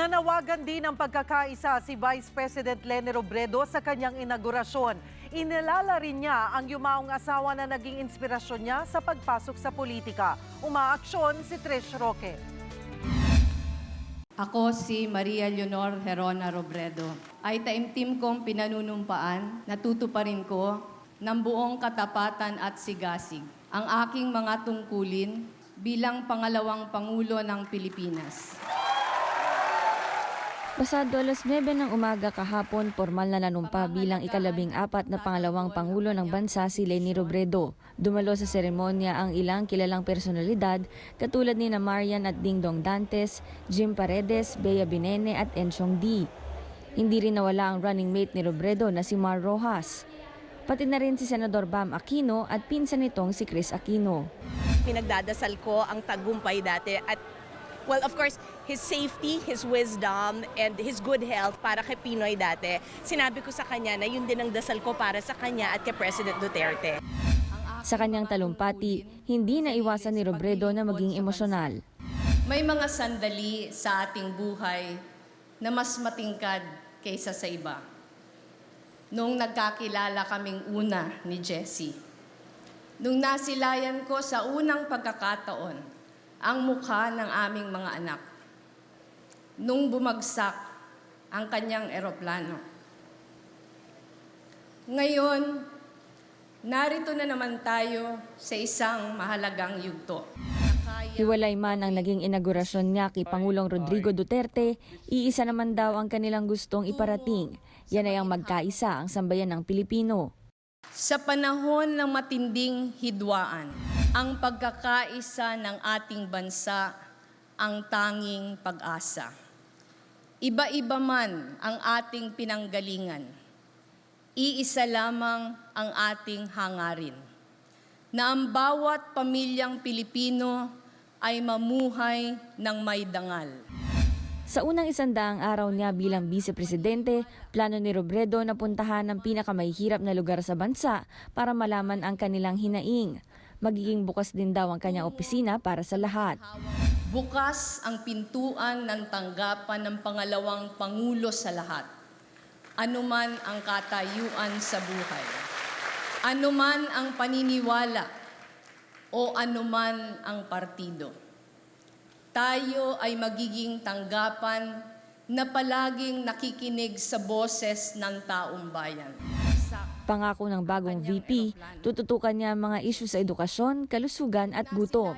Nanawagan din ng pagkakaisa si Vice President Leni Robredo sa kanyang inaugurasyon. Inilala rin niya ang yumaong asawa na naging inspirasyon niya sa pagpasok sa politika. Umaaksyon si Trish Roque. Ako si Maria Leonor Herona Robredo. Ay taimtim kong pinanunumpaan, natutuparin ko ng buong katapatan at sigasig ang aking mga tungkulin bilang pangalawang Pangulo ng Pilipinas. Pasado alas 9 ng umaga kahapon, formal na nanumpa bilang ikalabing apat na pangalawang Pangulo ng bansa si Leni Robredo. Dumalo sa seremonya ang ilang kilalang personalidad katulad ni na Marian at Dingdong Dantes, Jim Paredes, Bea Binene at Enchong D. Hindi rin nawala ang running mate ni Robredo na si Mar Rojas. Pati na rin si Senador Bam Aquino at pinsan nitong si Chris Aquino. pinagdadasal ko ang tagumpay dati at well of course his safety, his wisdom and his good health para kay Pinoy dati. Sinabi ko sa kanya na yun din ang dasal ko para sa kanya at kay President Duterte. Sa kanyang talumpati, hindi na iwasan ni Robredo na maging emosyonal. May mga sandali sa ating buhay na mas matingkad kaysa sa iba. Nung nagkakilala kaming una ni Jessie, nung nasilayan ko sa unang pagkakataon ang mukha ng aming mga anak, nung bumagsak ang kanyang eroplano. Ngayon, narito na naman tayo sa isang mahalagang yugto. Hiwalay man ang naging inaugurasyon niya kay Pangulong Rodrigo Duterte, iisa naman daw ang kanilang gustong iparating. Yan ay ang magkaisa ang sambayan ng Pilipino. Sa panahon ng matinding hidwaan, ang pagkakaisa ng ating bansa ang tanging pag-asa. Iba-iba man ang ating pinanggalingan, iisa lamang ang ating hangarin, na ang bawat pamilyang Pilipino ay mamuhay ng may dangal. Sa unang isandaang araw niya bilang vice-presidente, plano ni Robredo na puntahan ang pinakamahihirap na lugar sa bansa para malaman ang kanilang hinaing. Magiging bukas din daw ang kanyang opisina para sa lahat. Bukas ang pintuan ng tanggapan ng pangalawang Pangulo sa lahat. Anuman ang katayuan sa buhay. Anuman ang paniniwala o anuman ang partido. Tayo ay magiging tanggapan na palaging nakikinig sa boses ng taong bayan. Pangako ng bagong VP, tututukan niya ang mga isyu sa edukasyon, kalusugan at gutom.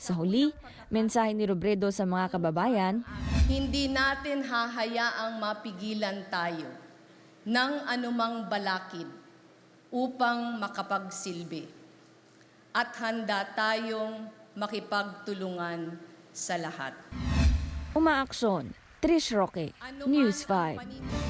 Sa huli, mensahe ni Robredo sa mga kababayan, Hindi natin hahayaang mapigilan tayo ng anumang balakid upang makapagsilbi. At handa tayong makipagtulungan sa lahat. umaaksyon. Trish Roque, News 5.